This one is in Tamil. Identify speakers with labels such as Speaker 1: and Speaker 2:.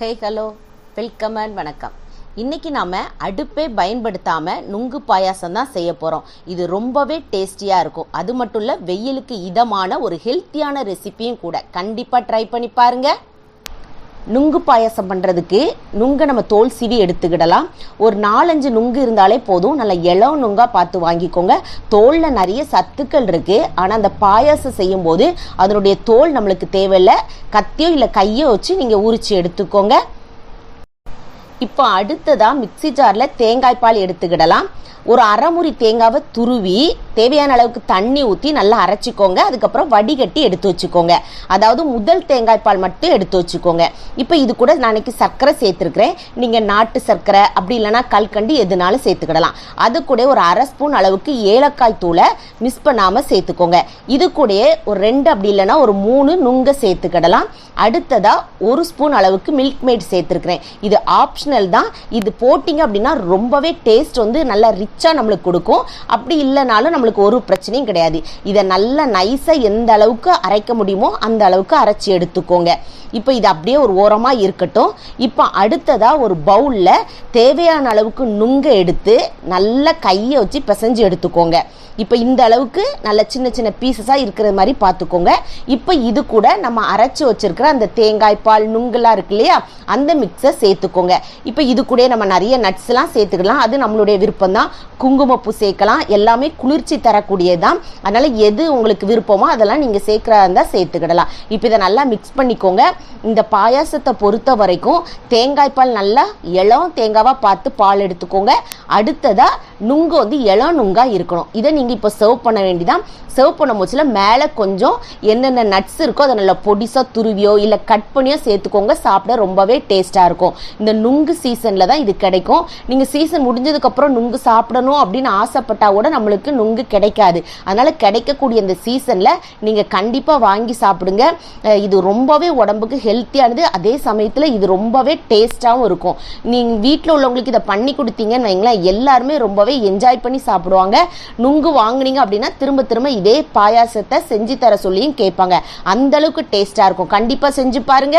Speaker 1: ஹே ஹலோ வெல்கம் அண்ட் வணக்கம். இன்றைக்கி நாம் அடுப்பே பயன்படுத்தாமல் நுங்கு பாயாசம் தான் செய்ய போகிறோம் இது ரொம்பவே டேஸ்டியாக இருக்கும். அது மட்டும் இல்லை வெயிலுக்கு இதமான ஒரு ஹெல்த்தியான ரெசிப்பியும் கூட கண்டிப்பாக ட்ரை பண்ணி பாருங்கள் நுங்கு பாயாசம் பண்ணுறதுக்கு நுங்கை நம்ம தோல் சீவி எடுத்துக்கிடலாம். ஒரு நாலஞ்சு நுங்கு இருந்தாலே போதும். நல்லா இளம் நுங்கா பார்த்து வாங்கிக்கோங்க. தோலில் நிறைய சத்துக்கள் இருக்குது ஆனால் அந்த பாயாசம் செய்யும்போது அதனுடைய தோல் நம்மளுக்கு தேவையில்லை. கத்தியோ இல்லை கையோ வச்சு நீங்கள் உரிச்சு எடுத்துக்கோங்க. இப்போ அடுத்ததாக மிக்ஸி ஜாரில் தேங்காய் பால் எடுத்துக்கிடலாம். ஒரு அரைமுறி தேங்காவை துருவி தேவையான அளவுக்கு தண்ணி ஊற்றி நல்லா அரைச்சிக்கோங்க. அதுக்கப்புறம் வடிகட்டி எடுத்து வச்சுக்கோங்க. அதாவது முதல் தேங்காய் பால் மட்டும் எடுத்து வச்சுக்கோங்க. இப்போ இது கூட நாளைக்கு சர்க்கரை சேர்த்துருக்கிறேன். நீங்கள் நாட்டு சர்க்கரை அப்படி இல்லைன்னா கல்கண்டு எதுனாலும் சேர்த்துக்கிடலாம். அது கூட ஒரு அரை ஸ்பூன் அளவுக்கு ஏலக்காய் தூளை மிஸ் பண்ணாமல் சேர்த்துக்கோங்க. இது கூட ஒரு ரெண்டு அப்படி இல்லைன்னா ஒரு மூணு நுங்க சேர்த்துக்கிடலாம். அடுத்ததாக ஒரு ஸ்பூன் அளவுக்கு மில்க் மேட் சேர்த்துருக்கிறேன். இது ஆப்ஷனல் தான். இது போட்டிங்க அப்படின்னா ரொம்பவே டேஸ்ட் வந்து நல்லா ரிச்சாக நம்மளுக்கு கொடுக்கும். அப்படி இல்லைனாலும் நம்மளுக்கு ஒரு பிரச்சனையும் கிடையாது. இதை நல்லா நைஸாக எந்த அளவுக்கு அரைக்க முடியுமோ அந்த அளவுக்கு அரைச்சி எடுத்துக்கோங்க. இப்போ இது அப்படியே ஒரு ஓரமாக இருக்கட்டும். இப்போ அடுத்ததாக ஒரு பவுலில் தேவையான அளவுக்கு நுங்க எடுத்து நல்லா கையை வச்சு பிசைஞ்சு எடுத்துக்கோங்க. இப்போ இந்த அளவுக்கு நல்ல சின்ன சின்ன பீசஸாக இருக்கிற மாதிரி பார்த்துக்கோங்க. இப்போ இது கூட நம்ம அரைச்சி வச்சிருக்கிற அந்த தேங்காய் பால் நுங்கெல்லாம் இருக்கு இல்லையா? அந்த மிக்ஸை சேர்த்துக்கோங்க. இப்போ இது கூட நம்ம நிறைய நட்ஸ்லாம் சேர்த்துக்கலாம். அது நம்மளுடைய விருப்பம் தான் குங்குமப்பூ சேர்க்கலாம். எல்லாமே குளிர்ச்சி தரக்கூடியது தான் அதனால் எது உங்களுக்கு விருப்பமோ அதெல்லாம் நீங்கள் சேர்க்குறதா இருந்தால் சேர்த்துக்கிடலாம். இப்போ இதை நல்லா மிக்ஸ் பண்ணிக்கோங்க. இந்த பாயாசத்தை பொறுத்த வரைக்கும் தேங்காய் பால் நல்லா இளம் தேங்காவாக பார்த்து பால் எடுத்துக்கோங்க. அடுத்ததாக நுங்கு வந்து இளம் நுங்கா இருக்கணும். இதை நீங்கள் இப்போ சர்வ் பண்ண வேண்டிதான். சர்வ் பண்ண போச்சுல மேலே கொஞ்சம் என்னென்ன நட்ஸ் இருக்கோ அதை நல்லா பொடிசாக துருவியோ இல்லை கட் பண்ணியோ சேர்த்துக்கோங்க. சாப்பிட ரொம்பவே டேஸ்ட்டாக இருக்கும். இந்த நுங்கு சீசனில் தான் இது கிடைக்கும். நீங்கள் சீசன் முடிஞ்சதுக்கப்புறம் நுங்கு சாப்பிடணும் அப்படின்னு ஆசைப்பட்டா கூட நம்மளுக்கு நுங்கு கிடைக்காது. அதனால் கிடைக்கக்கூடிய இந்த சீசனில் நீங்கள் கண்டிப்பாக வாங்கி சாப்பிடுங்க. இது ரொம்பவே உடம்புக்கு ஹெல்த்தியானது அதே சமயத்தில் இது ரொம்பவே டேஸ்ட்டாகவும் இருக்கும். நீங்கள் வீட்டில் உள்ளவங்களுக்கு இதை பண்ணி கொடுத்தீங்கன்னு வைங்களேன் எல்லாருமே ரொம்பவே என்ஜாய் பண்ணி சாப்பிடுவாங்க. நுங்கு வாங்குனீங்க அப்படின்னா திரும்ப திரும்ப இதே பாயாசத்தை செஞ்சு தர சொல்லியும் கேட்பாங்க. அந்த அளவுக்கு டேஸ்ட்டாக இருக்கும். கண்டிப்பாக செஞ்சு பாருங்க.